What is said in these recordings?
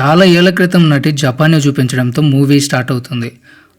చాలా ఏళ్ళ క్రితం నాటి జపాన్ని చూపించడంతో మూవీ స్టార్ట్ అవుతుంది.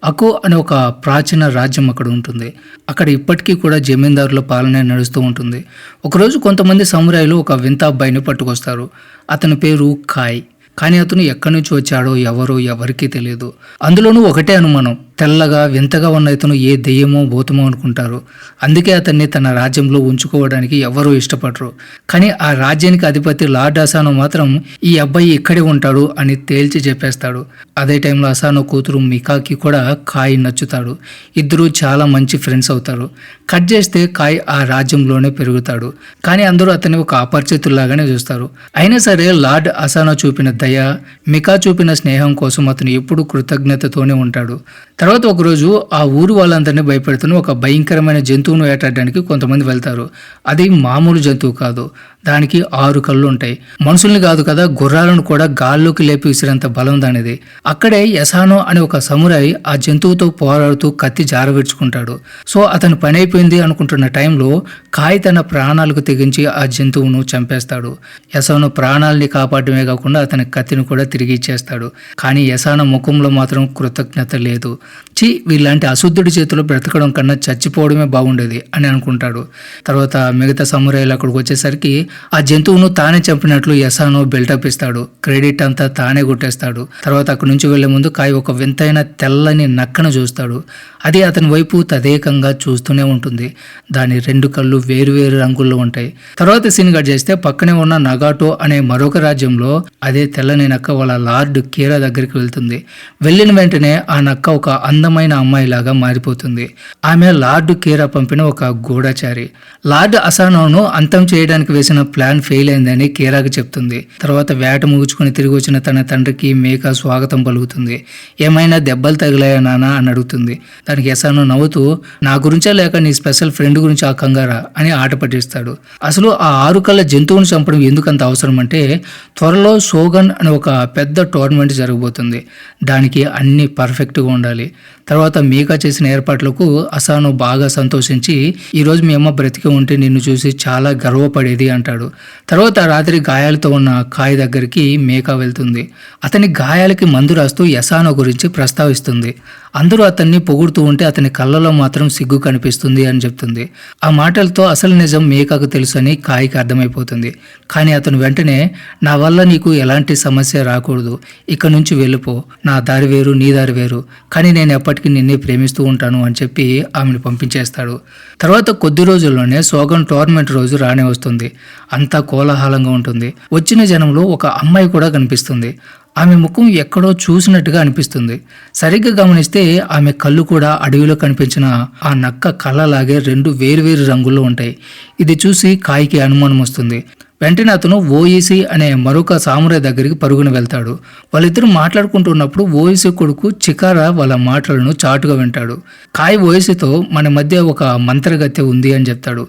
అకో అనే ఒక ప్రాచీన రాజ్యం అక్కడ ఉంటుంది. అక్కడ ఇప్పటికీ కూడా జమీందారుల పాలన నడుస్తూ ఉంటుంది. ఒకరోజు కొంతమంది సమురాయిలు ఒక వింత అబ్బాయిని పట్టుకొస్తారు. అతని పేరు కాయ్. కానీ అతను ఎక్కడి నుంచి వచ్చాడో ఎవరో ఎవరికీ తెలియదు. అందులోనూ ఒకటే అనుమానం. తెల్లగా వింతగా ఉన్న ఇతను ఏ దెయ్యమో భూతమో అనుకుంటారు. అందుకే అతన్ని తన రాజ్యంలో ఉంచుకోవడానికి ఎవరూ ఇష్టపడరు. కానీ ఆ రాజ్యానికి అధిపతి లార్డ్ అసానో మాత్రం ఈ అబ్బాయి ఇక్కడే ఉంటాడు అని తేల్చి చెప్పేస్తాడు. అదే టైంలో అసానో కూతురు మికాకి కూడా కాయ్ నచ్చుతాడు. ఇద్దరు చాలా మంచి ఫ్రెండ్స్ అవుతారు. కట్ చేస్తే కాయ్ ఆ రాజ్యంలోనే పెరుగుతాడు. కానీ అందరూ అతన్ని ఒక అపరిచితుల్లాగానే చూస్తారు. అయినా సరే లార్డ్ అసానో చూపిన దయ మికా చూపిన స్నేహం కోసం అతను ఎప్పుడూ కృతజ్ఞతతోనే ఉంటాడు. తర్వాత ఒకరోజు ఆ ఊరు వాళ్ళందరినీ భయపెడుతున్న ఒక భయంకరమైన జంతువును వేటాడడానికి కొంతమంది వెళ్తారు. అది మామూలు జంతువు కాదు. దానికి ఆరు కళ్ళు ఉంటాయి. మనుషుల్ని కాదు కదా గుర్రాలను కూడా గాల్లోకి లేపి విసిరేంత బలం దానిది. అక్కడే యసానో అనే ఒక సమురాయి ఆ జంతువుతో పోరాడుతూ కత్తి జారవిడ్చుకుంటాడు సో అతని పని అయిపోయింది అనుకుంటున్న టైంలో కాయ్ తన ప్రాణాలకు తెగించి ఆ జంతువును చంపేస్తాడు. యసానో ప్రాణాలని కాపాడమే కాకుండా అతని కత్తిని కూడా తిరిగి ఇచ్చేస్తాడు. కానీ యసాన ముఖంలో మాత్రం కృతజ్ఞత లేదు. చి వీళ్ళంటి అశుద్ధుడి చేతిలో బ్రతకడం కన్నా చచ్చిపోవడమే బాగుండేది అని అనుకుంటాడు. తర్వాత మిగతా సమురాయిలు అక్కడికి వచ్చేసరికి ఆ జంతువును తానే చంపినట్లు యసాను బిల్టప్ ఇస్తాడు. క్రెడిట్ అంతా తానే కొట్టేస్తాడు. తర్వాత అక్కడి నుంచి వెళ్ళే ముందు కాయ ఒక వింతైన తెల్లని నక్కను చూస్తాడు. అది అతని వైపు తదేకంగా చూస్తూనే ఉంటుంది. దాని రెండు కళ్ళు వేరువేరు రంగుల్లో ఉంటాయి. తర్వాత సీన్ కట్ చేస్తే పక్కనే ఉన్న నగాటో అనే మరొక రాజ్యంలో అదే తెల్లని నక్క వాళ్ళ లార్డ్ కీరా దగ్గరికి వెళ్తుంది. వెళ్ళిన వెంటనే ఆ నక్క ఒక అందమైన అమ్మాయిలాగా మారిపోతుంది. ఆమె లార్డ్ కీరా పంపిన ఒక గూఢచారి. లార్డ్ అసానోను అంతం చేయడానికి వేసిన ప్లాన్ ఫెయిల్ అయిందని కీరాకి చెప్తుంది. తర్వాత వేట ముగుచుకుని తిరిగి వచ్చిన తన తండ్రికి మేక స్వాగతం పలుకుతుంది. ఏమైనా దెబ్బలు తగిలాయా నానా అని అడుగుతుంది. దానికి యసాను నవ్వుతూ నా గురించే లేక నీ స్పెషల్ ఫ్రెండ్ గురించి ఆ కంగారా అని ఆట పట్టిస్తాడు. అసలు ఆ ఆరు కళ్ళ జంతువును చంపడం ఎందుకంత అవసరం అంటే త్వరలో షోగన్ అనే ఒక పెద్ద టోర్నమెంట్ జరగబోతుంది. దానికి అన్ని పర్ఫెక్ట్గా ఉండాలి. తర్వాత మీకా చేసిన ఏర్పాట్లకు అసాను బాగా సంతోషించి ఈరోజు మీ అమ్మ బ్రతికి ఉంటే నిన్ను చూసి చాలా గర్వపడేది అంటాడు. తర్వాత రాత్రి గాయాలతో ఉన్న కాయ దగ్గరికి మేకా వెళ్తుంది. అతని గాయాలకి మందు రాస్తూ యసానో గురించి ప్రస్తావిస్తుంది. అందరూ అతన్ని పొగుడుతూ ఉంటే అతని కళ్ళలో మాత్రం సిగ్గు కనిపిస్తుంది అని చెప్తుంది. ఆ మాటలతో అసలు నిజం మేకాకు తెలుసు అని కాయికి అర్థమైపోతుంది. కానీ అతను వెంటనే నా వల్ల నీకు ఎలాంటి సమస్య రాకూడదు. ఇక్కడ నుంచి వెళ్ళిపో. నా దారి వేరు నీ దారి వేరు. కానీ నేను ఎప్పటికీ నిన్నే ప్రేమిస్తూ ఉంటాను అని చెప్పి ఆమెను పంపించేస్తాడు. తర్వాత కొద్ది రోజుల్లోనే సోగన్ టోర్నమెంట్ రోజు రానే వస్తుంది. అంతా కోలాహలంగా ఉంటుంది. వచ్చిన జనంలో ఒక అమ్మాయి కూడా కనిపిస్తుంది. ఆమె ముఖం ఎక్కడో చూసినట్టుగా అనిపిస్తుంది. సరిగ్గా గమనిస్తే ఆమె కళ్ళు కూడా అడవిలో కనిపించిన ఆ నక్క కళ్ళలాగే రెండు వేరువేరు రంగుల్లో ఉంటాయి. ఇది చూసి కాయికి అనుమానం వస్తుంది. వెంటనే అతను ఓఈసీ అనే మరొక సామురాయ్ దగ్గరికి పరుగున వెళ్తాడు. వాళ్ళిద్దరూ మాట్లాడుకుంటున్నప్పుడు ఓఈసీ కొడుకు చికారా వాళ్ళ మాటలను చాటుగా వింటాడు. కాయ్ ఓఈసీతో మన మధ్య ఒక మంత్రగత్య ఉంది అని చెప్తాడు.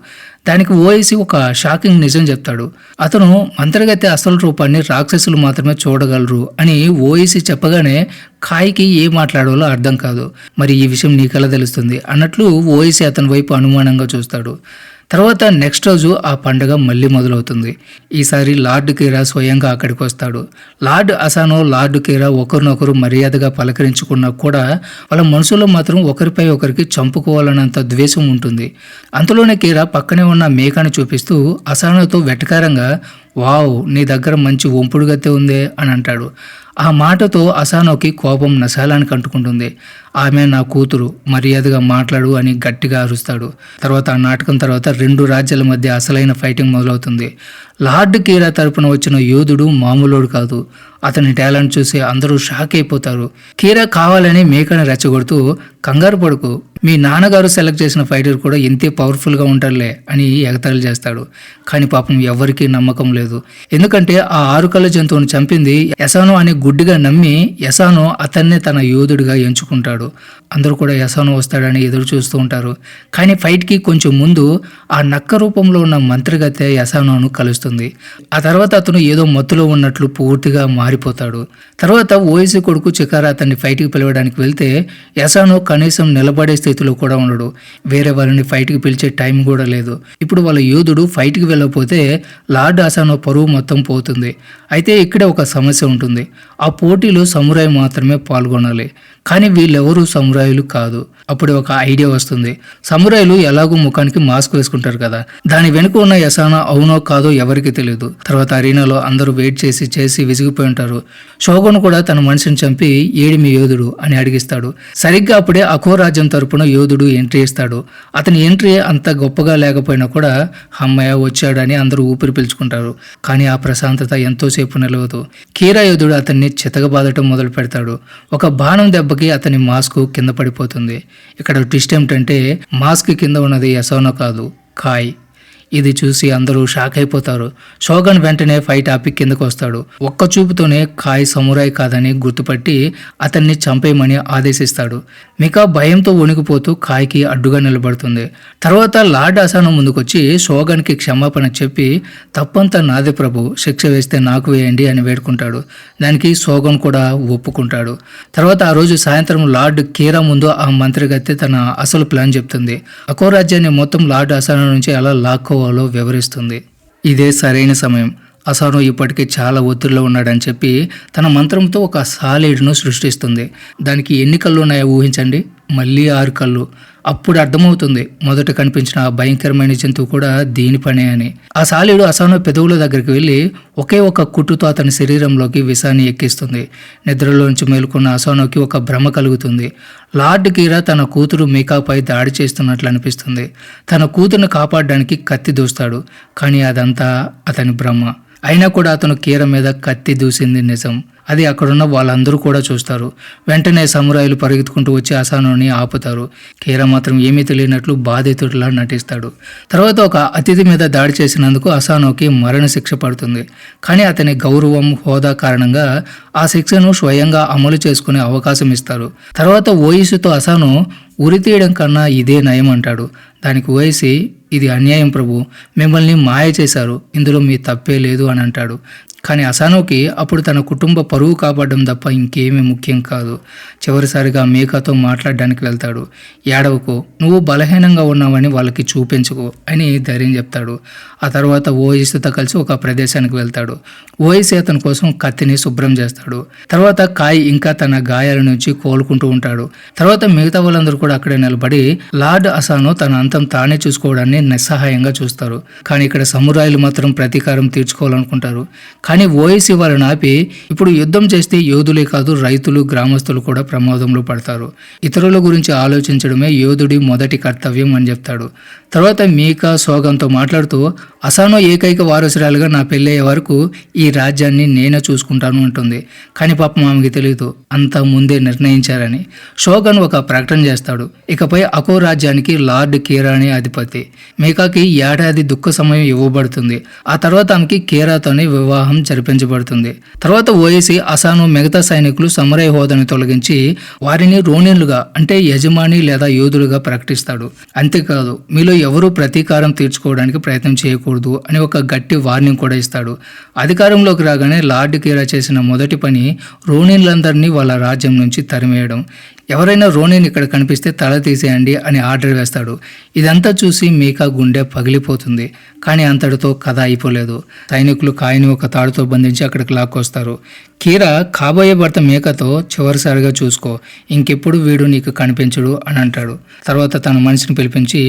దానికి ఓఎసి ఒక షాకింగ్ నిజం చెప్తాడు. అతను మంత్రగతి అసలు రూపాన్ని రాక్షసులు మాత్రమే చూడగలరు అని ఓఎసి చెప్పగానే కాయికి ఏ మాట్లాడాలో అర్థం కాదు. మరి ఈ విషయం నీకెలా తెలుస్తుంది? అన్నట్లు ఓఎసి అతని వైపు అనుమానంగా చూస్తాడు. తర్వాత నెక్స్ట్ రోజు ఆ పండుగ మళ్ళీ మొదలవుతుంది. ఈసారి లార్డ్ కీరా స్వయంగా అక్కడికి వస్తాడు. లార్డ్ అసానో లార్డ్ కీరా ఒకరినొకరు మర్యాదగా పలకరించుకున్నా కూడా వాళ్ళ మనసులో మాత్రం ఒకరిపై ఒకరికి చంపుకోవాలన్నంత ద్వేషం ఉంటుంది. అంతలోనే కీరా పక్కనే ఉన్న మేకాని చూపిస్తూ అసానోతో వెటకారంగా వావ్ నీ దగ్గర మంచి ఒంపుడుగత్తె ఉందే అని అంటాడు. ఆ మాటతో అసానోకి కోపం నశాలానికి అంటుకుంటుంది. ఆమె నా కూతురు మర్యాదగా మాట్లాడు అని గట్టిగా అరుస్తాడు. తర్వాత ఆ నాటకం తర్వాత రెండు రాజ్యాల మధ్య అసలైన ఫైటింగ్ మొదలవుతుంది. లార్డ్ కీరా తరపున వచ్చిన యోధుడు మామూలుడు కాదు. అతని టాలెంట్ చూసి అందరూ షాక్ అయిపోతారు. కీరా కావాలని మేకను రెచ్చగొడుతూ కంగారు పడుకు. మీ నాన్నగారు సెలెక్ట్ చేసిన ఫైటర్ కూడా ఇంతే పవర్ఫుల్గా ఉంటారులే అని ఎగతాళి చేస్తాడు. కానీ పాపం ఎవరికీ నమ్మకం లేదు. ఎందుకంటే ఆ ఆరు జంతువును చంపింది యసానో అనే గుడ్డిగా నమ్మి యసానో అతన్నే తన యోధుడిగా ఎంచుకుంటాడు. అందరూ కూడా యసానో వస్తాడని ఎదురు చూస్తూ ఉంటారు. కానీ ఫైట్కి కొంచెం ముందు ఆ నక్క రూపంలో ఉన్న మంత్రిగత్తె యశానోను కలుస్తుంది. ఆ తర్వాత అతను ఏదో మత్తులో ఉన్నట్లు పూర్తిగా మారిపోతాడు. తర్వాత ఓఎస్సీ కొడుకు చికారా అతన్ని ఫైట్కి పిలవడానికి వెళ్తే యశాను కనీసం నిలబడే స్థితిలో కూడా ఉండడు. వేరే వాళ్ళని ఫైట్కి పిలిచే టైం కూడా లేదు. ఇప్పుడు వాళ్ళ యోధుడు ఫైట్కి వెళ్ళకపోతే లార్డ్ అసానో పరువు మొత్తం పోతుంది. అయితే ఇక్కడే ఒక సమస్య ఉంటుంది. ఆ పోటీలో సమురాయి మాత్రమే పాల్గొనాలి. కానీ వీళ్ళెవరు సమురాయిలు కాదు. అప్పుడు ఒక ఐడియా వస్తుంది. సమురాయిలు ఎలాగో ముఖానికి మాస్క్ వేసుకుంటారు కదా. దాని వెనుక ఉన్న యసానా అవునో కాదో ఎవరికి తెలియదు తర్వాత అరీనాలో అందరూ వెయిట్ చేసి చేసి విసిగిపోయి ఉంటారు. షోగన్ కూడా తన మనిషిని చంపి ఏడిమి యోధుడు? అని అడిగిస్తాడు. సరిగ్గా అప్పుడే అఖోరాజ్యం తరపున యోధుడు ఎంట్రీ ఇస్తాడు. అతని ఎంట్రీ అంత గొప్పగా లేకపోయినా కూడా అమ్మయ్య వచ్చాడని అందరూ ఊపిరి పీల్చుకుంటారు. కానీ ఆ ప్రశాంతత ఎంతోసేపు నిలవదు. కీరా యోధుడు అతన్ని చితగబాదటం మొదలు పెడతాడు ఒక బాణం దెబ్బకి అతని మాస్క్ కింద పడిపోతుంది. ఇక్కడ ట్విస్ట్ ఏమిటంటే మాస్క్ కింద ఉన్నది ఎసోనో కాదు కాయ్. ఇది చూసి అందరూ షాక్ అయిపోతారు. షోగన్ వెంటనే ఫైట్ టాపిక్ కిందకు వస్తాడు. ఒక్క చూపుతోనే కాయ్ సమురాయ్ కాదని గుర్తుపట్టి అతన్ని చంపేయమని ఆదేశిస్తాడు. మికా భయంతో వణికిపోతూ కాయ్కి అడ్డుగా నిలబడుతుంది. తర్వాత లార్డ్ అసాను ముందుకొచ్చి షోగన్కి క్షమాపణ చెప్పి తప్పంతా నాదే ప్రభు శిక్ష వేస్తే నాకు వేయండి అని వేడుకుంటాడు. దానికి సోగన్ కూడా ఒప్పుకుంటాడు. తర్వాత ఆ రోజు సాయంత్రం లార్డ్ కీరా ముందు ఆ మంత్రిగత్తె తన అసలు ప్లాన్ చెప్తుంది. అకో రాజ్యాన్ని మొత్తం లార్డ్ అసాను నుంచి అలా లాక్కో లాక్కోవాలో వివరిస్తుంది. ఇదే సరైన సమయం. అసాను ఇప్పటికే చాలా ఒత్తిడిలో ఉన్నాడని చెప్పి తన మంత్రంతో ఒక సాలిడ్ను సృష్టిస్తుంది. దానికి ఎన్ని కళ్ళు ఉన్నాయో ఊహించండి. మళ్ళీ ఆరు కళ్ళు. అప్పుడు అర్థమవుతుంది మొదట కనిపించిన ఆ భయంకరమైన జంతువు కూడా దీని పనే అని. ఆ సాలీడు అసానో పెదవుల దగ్గరికి వెళ్ళి ఒకే ఒక కుట్టుతో అతని శరీరంలోకి విషాన్ని ఎక్కిస్తుంది. నిద్రలోంచి మేలుకున్న అసానోకి ఒక భ్రమ కలుగుతుంది. లార్డ్ కీరా తన కూతురు మీకాపై దాడి చేస్తున్నట్లు అనిపిస్తుంది. తన కూతురుని కాపాడడానికి కత్తి దూస్తాడు కానీ అదంతా అతని భ్రమ. అయినా కూడా అతను కీర మీద కత్తి దూసింది నిజం. అది అక్కడున్న వాళ్ళందరూ కూడా చూస్తారు. వెంటనే సమురాయిలు పరిగెత్తుకుంటూ వచ్చి అసానుని ఆపుతారు. కీర మాత్రం ఏమీ తెలియనట్లు బాధితుడిలా నటిస్తాడు. తర్వాత ఒక అతిథి మీద దాడి చేసినందుకు అసానోకి మరణ శిక్ష పడుతుంది. కానీ అతని గౌరవం హోదా కారణంగా ఆ శిక్షను స్వయంగా అమలు చేసుకునే అవకాశం ఇస్తారు. తర్వాత ఓయిసుతో అసాను ఉరి తీయడం కన్నా ఇదే నయం అంటాడు. దానికి ఓయిసి ఇది అన్యాయం ప్రభు మిమ్మల్ని మాయ చేశారు. ఇందులో మీ తప్పే లేదు అని అంటాడు. కానీ అసానోకి అప్పుడు తన కుటుంబ పరువు కాపాడడం తప్ప ఇంకేమీ ముఖ్యం కాదు. చివరిసారిగా మేకాతో మాట్లాడడానికి వెళ్తాడు. ఏడవకు నువ్వు బలహీనంగా ఉన్నావని వాళ్ళకి చూపించుకో అని ధైర్యం చెప్తాడు. ఆ తర్వాత ఓఎస్తో కలిసి ఒక ప్రదేశానికి వెళ్తాడు. ఓఎస్ అతని కోసం కత్తిని శుభ్రం చేస్తాడు. తర్వాత కాయ్ ఇంకా తన గాయాల నుంచి కోలుకుంటూ ఉంటాడు. తర్వాత మిగతా వాళ్ళందరూ కూడా అక్కడే నిలబడి లార్డ్ అసాను తన అంతం తానే చూసుకోవడాన్ని నిస్సహాయంగా చూస్తారు. కానీ ఇక్కడ సమురాయిలు మాత్రం ప్రతీకారం తీర్చుకోవాలనుకుంటారు. అని ఓఎసి వాళ్ళని ఆపి ఇప్పుడు యుద్ధం చేస్తే యోధులే కాదు రైతులు గ్రామస్తులు కూడా ప్రమాదంలో పడతారు. ఇతరుల గురించి ఆలోచించడమే యోధుడి మొదటి కర్తవ్యం అని చెప్తాడు. తర్వాత మీకా సోగంతో మాట్లాడుతూ అసానో ఏకైక వారసురాలుగా నా పెళ్ళయ్యే వరకు ఈ రాజ్యాన్ని నేనే చూసుకుంటాను అంటుంది. కానీ పాపం ఆమెకి తెలియదు అంతా ముందే నిర్ణయించారని. షోగన్ ఒక ప్రకటన చేస్తాడు. ఇకపై అకో రాజ్యానికి లార్డ్ కీరాని అధిపతి. మేకాకి ఏడాది దుఃఖ సమయం ఇవ్వబడుతుంది. ఆ తర్వాత ఆమెకి కీరాతోనే వివాహం జరిపించబడుతుంది తర్వాత ఓఎసి అసాను మిగతా సైనికులు సమరయ హోదాను తొలగించి వారిని రోనిన్లుగా అంటే యజమాని లేదా యోధులుగా ప్రకటిస్తాడు. అంతేకాదు మీలో ఎవరూ ప్రతీకారం తీర్చుకోవడానికి ప్రయత్నం చేయకూడదు అని ఒక గట్టి వార్నింగ్ కూడా ఇస్తాడు. అధికారంలోకి రాగానే లార్డ్ కీరా చేసిన మొదటి పని రోనిన్లందరినీ వాళ్ళ రాజ్యం నుంచి తరిమేయడం. ఎవరైనా రోనిన్ ఇక్కడ కనిపిస్తే తల తీసేయండి అని ఆర్డర్ వేస్తాడు. ఇదంతా చూసి మీకా గుండె పగిలిపోతుంది. కానీ అంతటితో కథ అయిపోలేదు. సైనికులు కాయని ఒక తాడుతో బంధించి అక్కడికి లాక్కొస్తారు. కీరా కాబోయే భర్త మేకతో చివరిసారిగా చూసుకో. ఇంకెప్పుడు వీడు నీకు కనిపించడు అని అంటాడు. తర్వాత తన మనిషిని పిలిపించి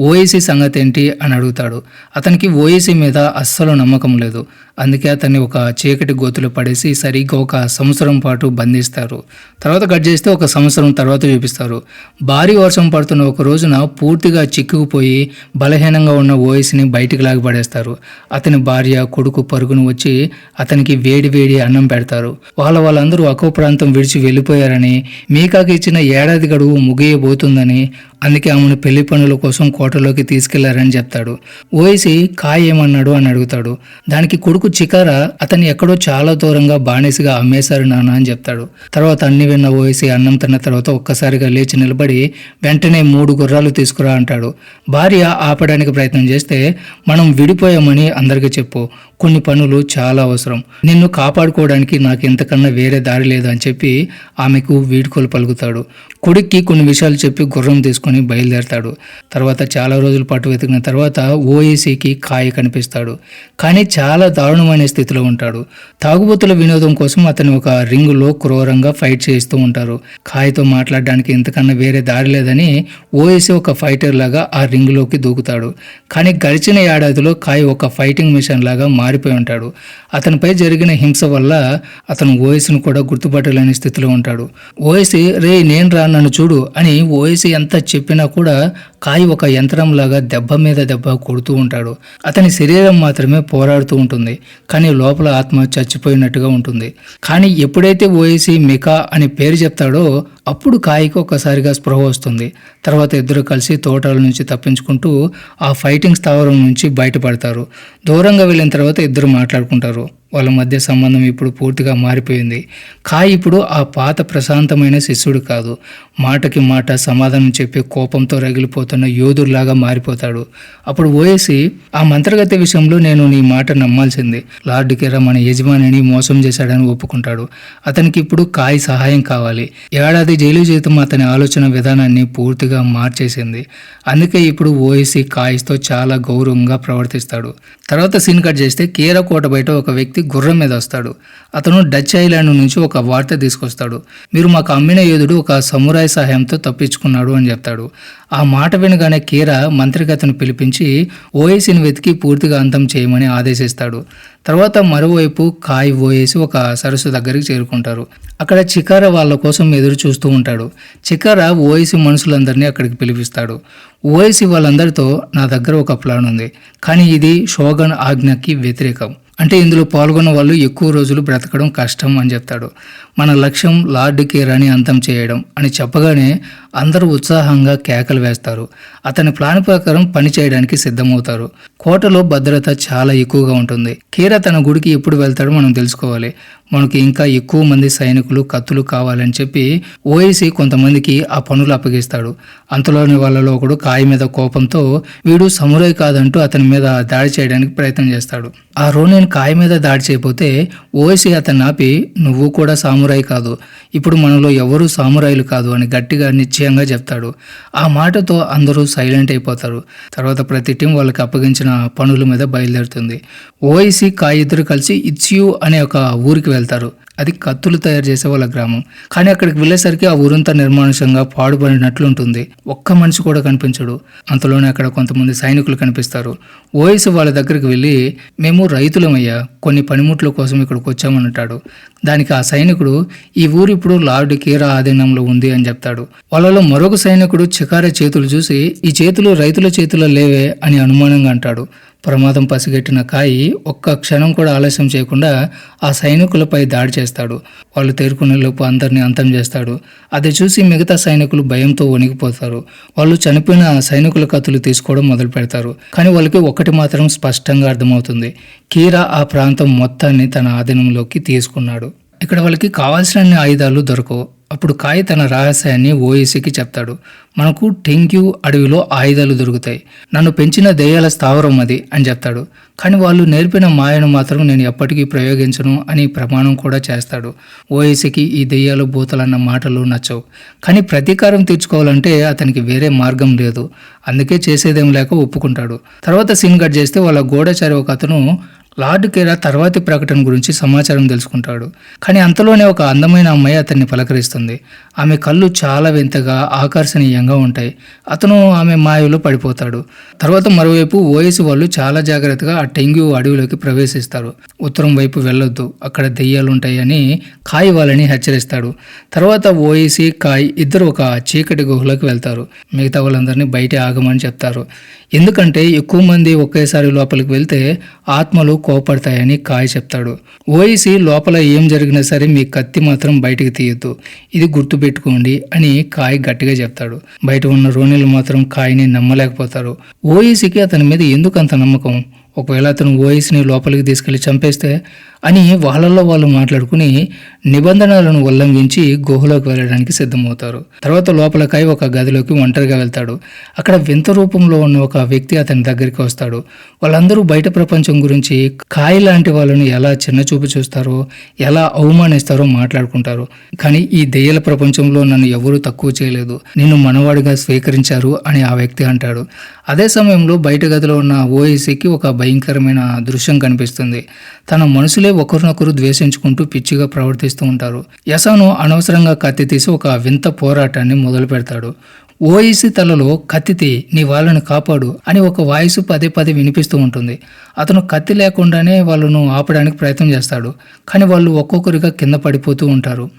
ఓఎసీ సంగతి ఏంటి అని అడుగుతాడు. అతనికి ఓఎసీ మీద అస్సలు నమ్మకం లేదు. అందుకే అతన్ని ఒక చీకటి గోతులో పడేసి సరిగ్గా ఒక సంవత్సరం పాటు బంధిస్తారు. తర్వాత కట్ చేస్తే ఒక సంవత్సరం తర్వాత చూపిస్తారు. భారీ వర్షం పడుతున్న ఒక రోజున పూర్తిగా చిక్కుకుపోయి బలహీనంగా ఉన్న ఓఎస్ని బయటికి లాగి పడేస్తారు. అతని భార్య కొడుకు పరుగును వచ్చి అతనికి వేడి వేడి అన్నం పెడతారు. వాళ్ళ వాళ్ళందరూ అకో ప్రాంతం విడిచి వెళ్ళిపోయారని మీకాకి ఇచ్చిన ఏడాది గడువు ముగియబోతుందని అందుకే ఆమెను పెళ్ళి పనుల కోసం కోటలోకి తీసుకెళ్ళారని చెప్తాడు. ఓయసి కాయ్ ఏమన్నాడు అని అడుగుతాడు. దానికి కొడుకు చికారా అతన్ని ఎక్కడో చాలా దూరంగా బానిసగా అమ్మేశారు నాన్న అని చెప్తాడు. తర్వాత అన్ని విన్న ఓయసి అన్నం తిన్న తర్వాత ఒక్కసారిగా లేచి నిలబడి వెంటనే మూడు గుర్రాలు తీసుకురా అంటాడు. భార్య ఆపడానికి ప్రయత్నం చేస్తే మనం విడిపోయామని అందరికీ చెప్పు. కొన్ని పనులు చాలా అవసరం. నిన్ను కాపాడుకోవడానికి నాకు ఇంతకన్నా వేరే దారి లేదు అని చెప్పి ఆమెకు వీడ్కోలు పలుకుతాడు. కొడుక్కి కొన్ని విషయాలు చెప్పి గుర్రం తీసుకొని బయలుదేరతాడు. తర్వాత చాలా రోజుల పాటు వెతికిన తర్వాత ఓఏసీకి కాయ కనిపిస్తాడు. కానీ చాలా దారుణమైన స్థితిలో ఉంటాడు. తాగుబోతుల వినోదం కోసం అతను ఒక రింగులో క్రూరంగా ఫైట్ చేస్తూ ఉంటారు. కాయతో మాట్లాడడానికి ఇంతకన్నా వేరే దారి లేదని ఓఏసీ ఒక ఫైటర్ లాగా ఆ రింగులోకి దూకుతాడు. కానీ గడిచిన ఏడాదిలో కాయ ఒక ఫైటింగ్ మిషన్ లాగా మారిపోయి ఉంటాడు. అతనిపై జరిగిన హింస వల్ల అతను ఓఎస్ను కూడా గుర్తుపట్టలేని స్థితిలో ఉంటాడు. ఓఎస్సి రే నేను రాను. నన్ను చూడు అని ఓఎసి ఎంత చెప్పినా కూడా కాయి ఒక యంత్రంలాగా దెబ్బ మీద దెబ్బ కొడుతూ ఉంటాడు. అతని శరీరం మాత్రమే పోరాడుతూ ఉంటుంది. కానీ లోపల ఆత్మ చచ్చిపోయినట్టుగా ఉంటుంది. కానీ ఎప్పుడైతే ఓఎసి మికా అని పేరు చెప్తాడో అప్పుడు కాయికి ఒక్కసారిగా స్పృహ వస్తుంది. తర్వాత ఇద్దరు కలిసి తోటల నుంచి తప్పించుకుంటూ ఆ ఫైటింగ్ స్థావరం నుంచి బయటపడతారు. దూరంగా వెళ్ళిన తర్వాత ఇద్దరు మాట్లాడుకుంటారు. వాళ్ళ మధ్య సంబంధం ఇప్పుడు పూర్తిగా మారిపోయింది. కాయ్ ఇప్పుడు ఆ పాత ప్రశాంతమైన శిష్యుడు కాదు. మాటకి మాట సమాధానం చెప్పి కోపంతో రగిలిపోతున్న యోధుడిలాగా మారిపోతాడు. అప్పుడు ఓయేసి ఆ మంత్రగతి విషయంలో నేను నీ మాట నమ్మాల్సింది. లార్డ్ కిరా మన యజమానిని మోసం చేశాడని ఒప్పుకుంటాడు. అతనికి ఇప్పుడు కాయ సహాయం కావాలి. ఏడాది జైలు జీవితం అతని ఆలోచన విధానాన్ని పూర్తిగా మార్చేసింది. అందుకే ఇప్పుడు ఓఎసి కాయిస్తో చాలా గౌరవంగా ప్రవర్తిస్తాడు. తర్వాత సీన్ కట్ చేస్తే కీరా కోట బయట ఒక వ్యక్తి గుర్రం మీద వస్తాడు. అతను డచ్ ఐలాండ్ నుంచి ఒక వార్త తీసుకొస్తాడు. మీరు మాకు అమ్మిన యోధుడు ఒక సమురాయ్ సహాయంతో తప్పించుకున్నాడు అని చెప్తాడు. ఆ మాట వినగానే కీరా మంత్రిగతను పిలిపించి ఓఎస్ని వెతికి పూర్తిగా అంతం చేయమని ఆదేశిస్తాడు. తర్వాత మరోవైపు కాయ్ ఓయేసి ఒక సరస్సు దగ్గరికి చేరుకుంటారు. అక్కడ చికార వాళ్ళ కోసం ఎదురు చూస్తూ ఉంటాడు. చికార ఓఎసి మనుషులందరినీ అక్కడికి పిలిపిస్తాడు. ఓఎసి వాళ్ళందరితో నా దగ్గర ఒక ప్లాన్ ఉంది. కానీ ఇది షోగన్ ఆజ్ఞకి వ్యతిరేకం. అంటే ఇందులో పాల్గొన్న వాళ్ళు ఎక్కువ రోజులు బ్రతకడం కష్టం అని చెప్తాడు. మన లక్ష్యం లార్డ్ కేరాని అంతం చేయడం అని చెప్పగానే అందరూ ఉత్సాహంగా కేకలు వేస్తారు. అతని ప్లాన్ ప్రకారం పని చేయడానికి సిద్ధమవుతారు. కోటలో భద్రత చాలా ఎక్కువగా ఉంటుంది. కీరా తన గుడికి ఎప్పుడు వెళ్తాడో మనం తెలుసుకోవాలి. మనకి ఇంకా ఎక్కువ మంది సైనికులు కత్తులు కావాలని చెప్పి ఓఎసి కొంతమందికి ఆ పనులు అప్పగిస్తాడు. అంతలోని వాళ్ళలో ఒకడు కాయ మీద కోపంతో వీడు సమురై కాదంటూ అతని మీద దాడి చేయడానికి ప్రయత్నం చేస్తాడు. ఆ రోనిన్ కాయ మీద దాడి చేయకపోతే ఓఎసి అతన్ని ఆపి నువ్వు కూడా సామురాయి కాదు. ఇప్పుడు మనలో ఎవరు సామురాయిలు కాదు అని గట్టిగా నిశ్చయంగా చెప్తాడు. ఆ మాటతో అందరూ సైలెంట్ అయిపోతారు. తర్వాత ప్రతి టీం వాళ్ళకి అప్పగించిన పనుల మీద బయలుదేరుతుంది. ఓఐసి కాయ ఇద్దరు కలిసి ఇట్స్యూ అనే ఒక ఊరికి వెళ్తారు. అది కత్తులు తయారు చేసే వాళ్ళ గ్రామం. కానీ అక్కడికి వెళ్ళేసరికి ఆ ఊరంతా నిర్మానుషంగా పాడుపడినట్లు ఉంటుంది. ఒక్క మనిషి కూడా కనిపించడు. అంతలోనే అక్కడ కొంతమంది సైనికులు కనిపిస్తారు. ఓఎస్ వాళ్ళ దగ్గరికి వెళ్ళి మేము రైతులమయ్యా. కొన్ని పనిముట్ల కోసం ఇక్కడికి వచ్చామనంటాడు. దానికి ఆ సైనికుడు ఈ ఊరు ఇప్పుడు లార్డ్ కీరా ఆధీనంలో ఉంది అని చెప్తాడు. వాళ్ళలో మరొక సైనికుడు చికార చేతులు చూసి ఈ చేతులు రైతుల చేతుల్లో లేవే అని అనుమానంగా అంటాడు. ప్రమాదం పసిగట్టిన కాయి ఒక్క క్షణం కూడా ఆలస్యం చేయకుండా ఆ సైనికులపై దాడి చేస్తాడు. వాళ్ళు తేరుకునేలోపు అందరినీ అంతం చేస్తాడు. అది చూసి మిగతా సైనికులు భయంతో వణికిపోతారు. వాళ్ళు చనిపోయిన సైనికుల కత్తులు తీసుకోవడం మొదలు పెడతారు. కానీ వాళ్ళకి ఒకటి మాత్రం స్పష్టంగా అర్థమవుతుంది. కీరా ఆ ప్రాంతం మొత్తాన్ని తన ఆధీనంలోకి తీసుకున్నాడు. ఇక్కడ వాళ్ళకి కావాల్సిన ఆయుధాలు దొరకవు. అప్పుడు కాయ్ తన రహస్యాన్ని ఓఎస్సీకి చెప్తాడు. మనకు టెంక్యూ అడవిలో ఆయుధాలు దొరుకుతాయి. నన్ను పెంచిన దెయ్యాల స్థావరం అది అని చెప్తాడు. కానీ వాళ్ళు నేర్పిన మాయను మాత్రం నేను ఎప్పటికీ ప్రయోగించను అని ప్రమాణం కూడా చేస్తాడు. ఓఎస్సీకి ఈ దెయ్యాలు భూతలన్న మాటలు నచ్చవు. కానీ ప్రతీకారం తీర్చుకోవాలంటే అతనికి వేరే మార్గం లేదు. అందుకే చేసేదేం లేక ఒప్పుకుంటాడు. తర్వాత సీన్ కట్ చేస్తే వాళ్ళ గోడచారి ఒక అతను లార్డ్ కేరా తర్వాతి ప్రకటన గురించి సమాచారం తెలుసుకుంటాడు. కానీ అంతలోనే ఒక అందమైన అమ్మాయి అతన్ని పలకరిస్తుంది. ఆమె కళ్ళు చాలా వింతగా ఆకర్షణీయంగా ఉంటాయి. అతను ఆమె మాయలో పడిపోతాడు. తర్వాత మరోవైపు ఓఎస్ వాళ్ళు చాలా జాగ్రత్తగా ఆ టెంగ్యూ అడవిలోకి ప్రవేశిస్తారు. ఉత్తరం వైపు వెళ్ళొద్దు అక్కడ దెయ్యాలు ఉంటాయని కాయ్ వాళ్ళని హెచ్చరిస్తాడు. తర్వాత ఓఎసి కాయ్ ఇద్దరు ఒక చీకటి గుహలోకి వెళ్తారు. మిగతా వాళ్ళందరినీ బయట ఆగమని చెప్తారు. ఎందుకంటే ఎక్కువ మంది ఒకేసారి లోపలికి వెళ్తే ఆత్మలు కోపడతాయని కాయ్ చెప్తాడు. ఓఎసి లోపల ఏం జరిగినా సరే మీ కత్తి మాత్రం బయటికి తీయొద్దు. ఇది గుర్తు పెట్టుకోండి అని కాయ్ గట్టిగా చెప్తాడు. బయట ఉన్న రోనీలు మాత్రం కాయని నమ్మలేకపోతారు. ఓయిసికి అతని మీద ఎందుకు అంత నమ్మకం? ఒకవేళ అతను ఓఎస్ని లోపలికి తీసుకెళ్ళి చంపేస్తే అని వాళ్ళల్లో వాళ్ళు మాట్లాడుకుని నిబంధనలను ఉల్లంఘించి గుహలోకి వెళ్ళడానికి సిద్ధమవుతారు. తర్వాత లోపల కై ఒక గదిలోకి ఒంటరిగా వెళ్తాడు. అక్కడ వింత రూపంలో ఉన్న ఒక వ్యక్తి అతని దగ్గరికి వస్తాడు. వాళ్ళందరూ బయట ప్రపంచం గురించి కాయ లాంటి వాళ్ళను ఎలా చిన్న చూపు చూస్తారో ఎలా అవమానిస్తారో మాట్లాడుకుంటారు. కానీ ఈ దెయ్యాల ప్రపంచంలో నన్ను ఎవరూ తక్కువ చేయలేదు. నిన్ను మనవాడిగా స్వీకరించారు అని ఆ వ్యక్తి అంటాడు. అదే సమయంలో బయట గదిలో ఉన్న ఓఎస్సీకి ఒక భయంకరమైన దృశ్యం కనిపిస్తుంది. తన మనసులే ఒకరినొకరు ద్వేషించుకుంటూ పిచ్చిగా ప్రవర్తిస్తూ ఉంటారు. యసాను అనవసరంగా కత్తి తీసి ఒక వింత పోరాటాన్ని మొదలు పెడతాడు. ఓఈసీ తలలో కత్తితి నీ వాళ్ళని కాపాడు అని ఒక వాయిస్ పదే పదే వినిపిస్తూ ఉంటుంది. అతను కత్తి లేకుండానే వాళ్ళను ఆపడానికి ప్రయత్నం చేస్తాడు. కానీ వాళ్ళు ఒక్కొక్కరిగా కింద పడిపోతూ ఉంటారు.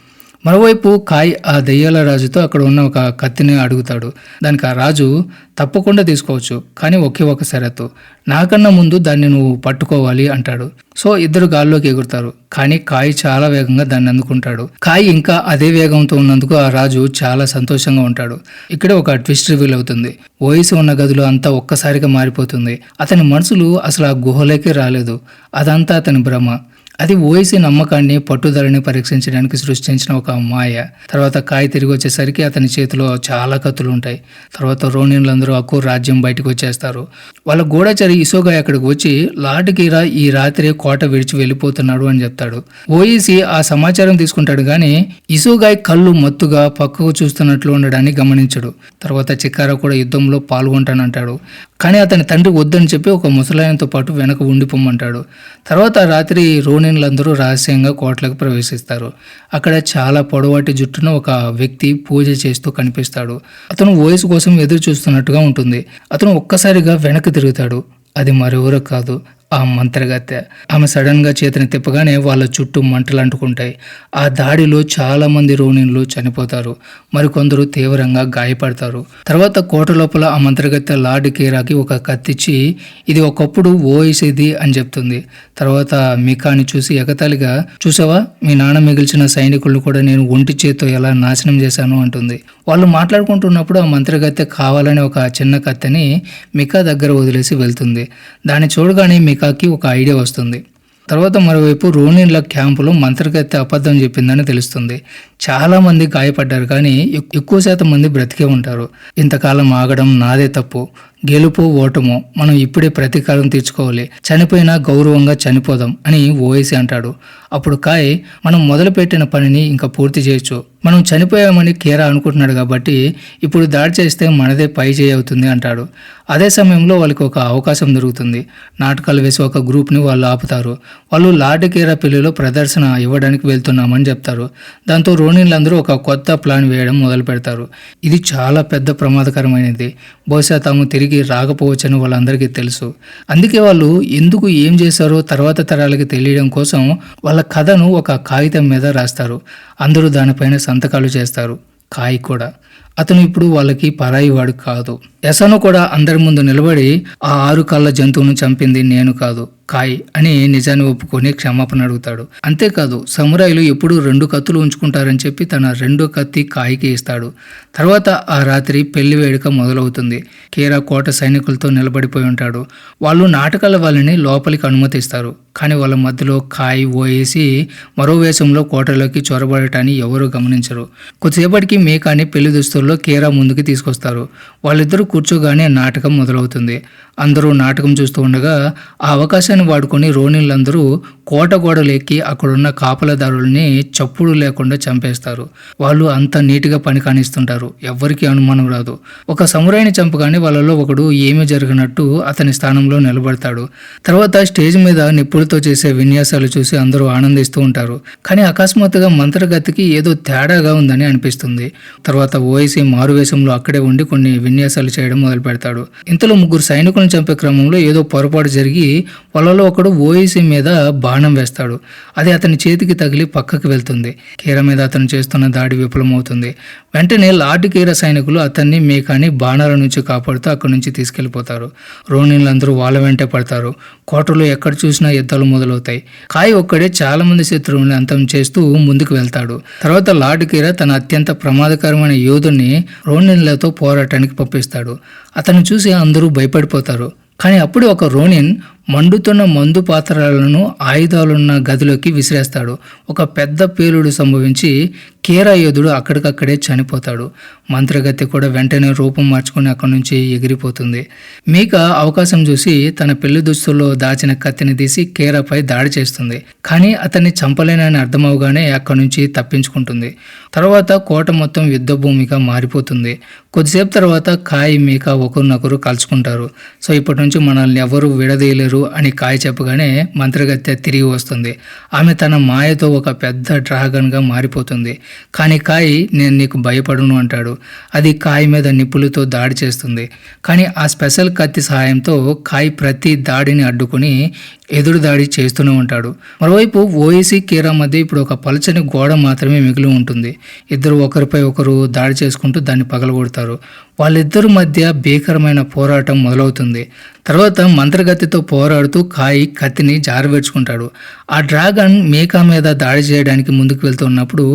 మరోవైపు కాయ్ ఆ దెయ్యాల రాజుతో అక్కడ ఉన్న ఒక కత్తిని అడుగుతాడు. దానికి ఆ రాజు తప్పకుండా తీసుకోవచ్చు కానీ ఒకే ఒక షరతు. నాకన్నా ముందు దాన్ని నువ్వు పట్టుకోవాలి అంటాడు. సో ఇద్దరు గాల్లోకి ఎగురుతారు. కానీ కాయ్ చాలా వేగంగా దాన్ని అందుకుంటాడు. కాయ్ ఇంకా అదే వేగంతో ఉన్నందుకు ఆ రాజు చాలా సంతోషంగా ఉంటాడు. ఇక్కడ ఒక ట్విస్ట్ రివీల్ అవుతుంది. వయసు ఉన్న గదిలో అంతా ఒక్కసారిగా మారిపోతుంది. అతని మనసులు అసలు ఆ గుహలోకి రాలేదు. అదంతా అతని భ్రమ. అది ఓఎసి నమ్మకాన్ని పట్టుదలని పరీక్షించడానికి సృష్టించిన ఒక మాయ తర్వాత కాయ తిరిగి వచ్చేసరికి అతని చేతిలో చాలా కత్తులు ఉంటాయి తర్వాత రోనిన్లందరూ అక్కు రాజ్యం బయటకు వచ్చేస్తారు. వాళ్ళ గూఢచారి ఇసోగా అక్కడికి వచ్చి లాటుకీరా ఈ రాత్రి కోట విడిచి వెళ్ళిపోతున్నాడు అని చెప్తాడు. ఓఈసి ఆ సమాచారం తీసుకుంటాడు కానీ ఇసోగాయ్ కళ్ళు మత్తుగా పక్కకు చూస్తున్నట్లు ఉండడాన్ని గమనించడు. తర్వాత చిక్కారా కూడా యుద్ధంలో పాల్గొంటానంటాడు. కానీ అతని తండ్రి వద్దని చెప్పి ఒక ముసలాయనతో పాటు వెనక ఉండిపోమ్మంటాడు తర్వాత రాత్రి రోనిన్లందరూ రహస్యంగా కోటలకు ప్రవేశిస్తారు. అక్కడ చాలా పొడవాటి జుట్టున ఒక వ్యక్తి పూజ చేస్తూ కనిపిస్తాడు. అతను వయసు కోసం ఎదురు చూస్తున్నట్టుగా ఉంటుంది. అతను ఒక్కసారిగా వెనక్కి తిరుగుతాడు. అది మరెవరో కాదు. ఆ మంత్రగత్తె ఆమె సడన్గా చేతిని తిప్పగానే వాళ్ళ చుట్టూ మంటలు అంటుకుంటాయి. ఆ దాడిలో చాలామంది రోనిన్లు చనిపోతారు. మరికొందరు తీవ్రంగా గాయపడతారు. తర్వాత కోట లోపల ఆ మంత్రగత్తె లార్డ్ కేరాకి ఒక కత్తిచ్చి ఇది ఒకప్పుడు ఓయిసేది అని చెప్తుంది. తర్వాత మికాని చూసి ఎగతాళిగా చూసావా? మీ నాన్న మిగిల్చిన సైనికులను కూడా నేను ఒంటి చేత్తో ఎలా నాశనం చేశాను అంటుంది. వాళ్ళు మాట్లాడుకుంటున్నప్పుడు ఆ మంత్రగత్తె కావాలని ఒక చిన్న కత్తెని మికా దగ్గర వదిలేసి వెళ్తుంది. దాన్ని చూడగానే మికాకి ఒక ఐడియా వస్తుంది. తర్వాత మరోవైపు రోనిన్ల క్యాంపులో మంత్రగత్తె అబద్ధం చెప్పిందని తెలుస్తుంది. చాలా మంది గాయపడ్డారు కానీ ఎక్కువ శాతం మంది బ్రతికే ఉంటారు. ఇంతకాలం ఆగడం నాదే తప్పు. గెలుపు ఓటము. మనం ఇప్పుడే ప్రతీకారం తీర్చుకోవాలి. చనిపోయినా గౌరవంగా చనిపోదాం అని ఓఎసి అంటాడు. అప్పుడు కాయ్ మనం మొదలుపెట్టిన పనిని ఇంకా పూర్తి చేయొచ్చు. మనం చనిపోయామని కేరా అనుకుంటున్నాడు కాబట్టి ఇప్పుడు దాడి చేస్తే మనదే పై చేయి అవుతుంది అంటాడు. అదే సమయంలో వాళ్ళకి ఒక అవకాశం దొరుకుతుంది. నాటకాలు వేసి ఒక గ్రూప్ని వాళ్ళు ఆపుతారు. వాళ్ళు లార్డ్ కేరా పెళ్ళిలో ప్రదర్శన ఇవ్వడానికి వెళ్తున్నామని చెప్తారు. దాంతో రోనిన్లందరూ ఒక కొత్త ప్లాన్ వేయడం మొదలు పెడతారు ఇది చాలా పెద్ద ప్రమాదకరమైనది. బహుశా తాము తిరిగి రాకపోవచ్చని వాళ్ళందరికీ తెలుసు. అందుకే వాళ్ళు ఎందుకు ఏం చేశారో తర్వాత తరాలకి తెలియడం కోసం వాళ్ళ కథను ఒక కాగితం మీద రాస్తారు. అందరూ దానిపైన సంతకాలు చేస్తారు. కాయి కూడా. అతను ఇప్పుడు వాళ్ళకి పరాయి వాడు కాదు. యసను కూడా అందరి ముందు నిలబడి ఆ ఆరు కాళ్ళ జంతువును చంపింది నేను కాదు. కాయ్ అని నిజాన్ని ఒప్పుకొని క్షమాపణ అడుగుతాడు. అంతేకాదు సమురాయిలు ఎప్పుడూ రెండు కత్తులు ఉంచుకుంటారని చెప్పి తన రెండో కత్తి కాయికి ఇస్తాడు. తర్వాత ఆ రాత్రి పెళ్ళి వేడుక మొదలవుతుంది. కేరా కోట సైనికులతో నిలబడిపోయి ఉంటాడు. వాళ్ళు నాటకాల వాళ్ళని లోపలికి అనుమతిస్తారు. కానీ వాళ్ళ మధ్యలో కాయ్ ఓయేసి మరో వేషంలో కోటలోకి చొరబడటాన్ని ఎవరూ గమనించరు. కొద్దిసేపటికి మేకాని పెళ్ళి దుస్తుల్లో కేరా ముందుకు తీసుకొస్తారు. వాళ్ళిద్దరూ కూర్చోగానే నాటకం మొదలవుతుంది. అందరూ నాటకం చూస్తూ ఉండగా ఆ అవకాశాన్ని వాడుకొని రోనిళ్ళందరూ కోట గోడలు ఎక్కి అక్కడున్న కాపలదారుల్ని చప్పుడు లేకుండా చంపేస్తారు. వాళ్ళు అంత నీట్గా పని కానిస్తుంటారు. ఎవ్వరికీ అనుమానం రాదు. ఒక సమురాయిని చంపగానే వాళ్ళలో ఒకడు ఏమీ జరిగినట్టు అతని స్థానంలో నిలబడతాడు. తర్వాత స్టేజ్ మీద నిప్పులతో చేసే విన్యాసాలు చూసి అందరూ ఆనందిస్తూ ఉంటారు. కానీ అకస్మాత్తుగా మంత్రగతికి ఏదో తేడాగా ఉందని అనిపిస్తుంది. తర్వాత ఓఎసి మారువేషంలో అక్కడే ఉండి కొన్ని విన్యాసాలు చేయడం మొదలు పెడతాడు. ఇంతలో ముగ్గురు సైనికులను చంపే క్రమంలో ఏదో పొరపాటు జరిగి వాళ్ళలో ఒకడు ఓఎసి మీద బాణం వేస్తాడు. అది అతని చేతికి తగిలి పక్కకి వెళ్తుంది. కీర మీద అతను చేస్తున్న దాడి విఫలమవుతుంది. వెంటనే లార్డ్ కీర సైనికులు అతన్ని మేకాని బాణాల నుంచి కాపాడుతూ అక్కడి నుంచి తీసుకెళ్ళిపోతారు రోనిన్లందరూ వాళ్ళ వెంటే పడతారు. కోటలో ఎక్కడ చూసినా యుద్ధాలు మొదలవుతాయి. కాయ్ ఒక్కడే చాలా మంది శత్రువుని అంతం చేస్తూ ముందుకు వెళ్తాడు. తర్వాత లార్డ్ కీర తన అత్యంత ప్రమాదకరమైన యోధుని రోనిన్లతో పోరాటానికి పంపిస్తాడు అతను చూసి అందరూ భయపడిపోతారు. కానీ అప్పుడే ఒక రోనిన్ మండుతున్న మందు పాత్రలను ఆయుధాలున్న గదిలోకి విసిరేస్తాడు. ఒక పెద్ద పేలుడు సంభవించి కేరా యోధుడు అక్కడికక్కడే చనిపోతాడు. మంత్రగతి కూడా వెంటనే రూపం మార్చుకుని అక్కడి నుంచి ఎగిరిపోతుంది. మీక అవకాశం చూసి తన పెళ్ళి దుస్తుల్లో దాచిన కత్తిని తీసి కేరాపై దాడి చేస్తుంది. కానీ అతన్ని చంపలేనని అర్థమవగానే అక్కడి నుంచి తప్పించుకుంటుంది. తర్వాత కోట మొత్తం యుద్ధ భూమిగా మారిపోతుంది. కొద్దిసేపు తర్వాత కాయి మీక ఒకరినొకరు కలుసుకుంటారు. సో ఇప్పటి నుంచి మనల్ని ఎవరు విడదీయలేరు. అని కాయ చెప్పగానే మంత్రగత్తె తిరిగి వస్తుంది. ఆమె తన మాయతో ఒక పెద్ద డ్రాగన్గా మారిపోతుంది. కానీ కాయ్ నేను నీకు భయపడును అంటాడు. అది కాయ మీద నిప్పులతో దాడి చేస్తుంది. కానీ ఆ స్పెషల్ కత్తి సహాయంతో కాయ్ ప్రతి దాడిని అడ్డుకుని ఎదురు దాడి చేస్తూనే ఉంటాడు. మరోవైపు ఓఏసీ కీరా మధ్య ఇప్పుడు ఒక పలచని గోడ మాత్రమే మిగిలి ఉంటుంది. ఇద్దరు ఒకరిపై ఒకరు దాడి చేసుకుంటూ దాన్ని పగలగొడతారు. వాళ్ళిద్దరి మధ్య భీకరమైన పోరాటం మొదలవుతుంది. తర్వాత మంత్రగతితో పోరాడుతూ కాయి కత్తిని జారవేర్చుకుంటాడు ఆ డ్రాగన్ మేకా మీద దాడి చేయడానికి ముందుకు వెళ్తున్నప్పుడు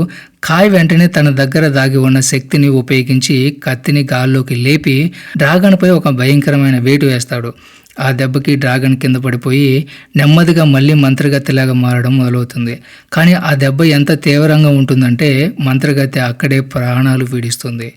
కాయ్ వెంటనే తన దగ్గర దాగి ఉన్న శక్తిని ఉపయోగించి కత్తిని గాల్లోకి లేపి డ్రాగన్పై ఒక భయంకరమైన వేటు వేస్తాడు. ఆ దెబ్బకి డ్రాగన్ కింద పడిపోయి నెమ్మదిగా మళ్ళీ మంత్రగతిలాగా మారడం మొదలవుతుంది. కానీ ఆ దెబ్బ ఎంత తీవ్రంగా ఉంటుందంటే మంత్రగతి అక్కడే ప్రాణాలు పీడిస్తుంది.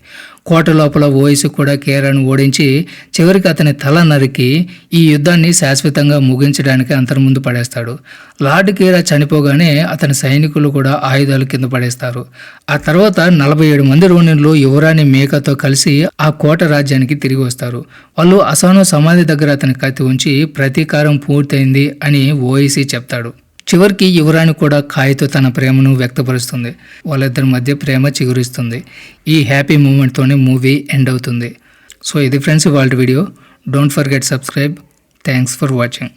కోట లోపల ఓయసు కూడా కేరాను ఓడించి చివరికి అతని తల నరికి ఈ యుద్ధాన్ని శాశ్వతంగా ముగించడానికి అంతర్ముందు పడేస్తాడు. లార్డ్ కేరా చనిపోగానే అతని సైనికులు కూడా ఆయుధాలు కింద పడేస్తారు. ఆ తర్వాత నలభై ఏడు మంది రోనిన్లు యువరాణి మేకతో కలిసి ఆ కోట రాజ్యానికి తిరిగి వస్తారు. వాళ్ళు అసానో సమాధి దగ్గర అతని కత్తి ఉంచి ప్రతీకారం పూర్తయింది అని ఓఐసీ చెప్తాడు. చివరికి యువరాణి కూడా కాయతో తన ప్రేమను వ్యక్తపరుస్తుంది. వాళ్ళిద్దరి మధ్య ప్రేమ చిగురిస్తుంది. ఈ హ్యాపీ మూమెంట్తోనే మూవీ ఎండ్ అవుతుంది. సో ఇది ఫ్రెండ్స్ వాళ్ళ video. Don't forget subscribe. Thanks for watching.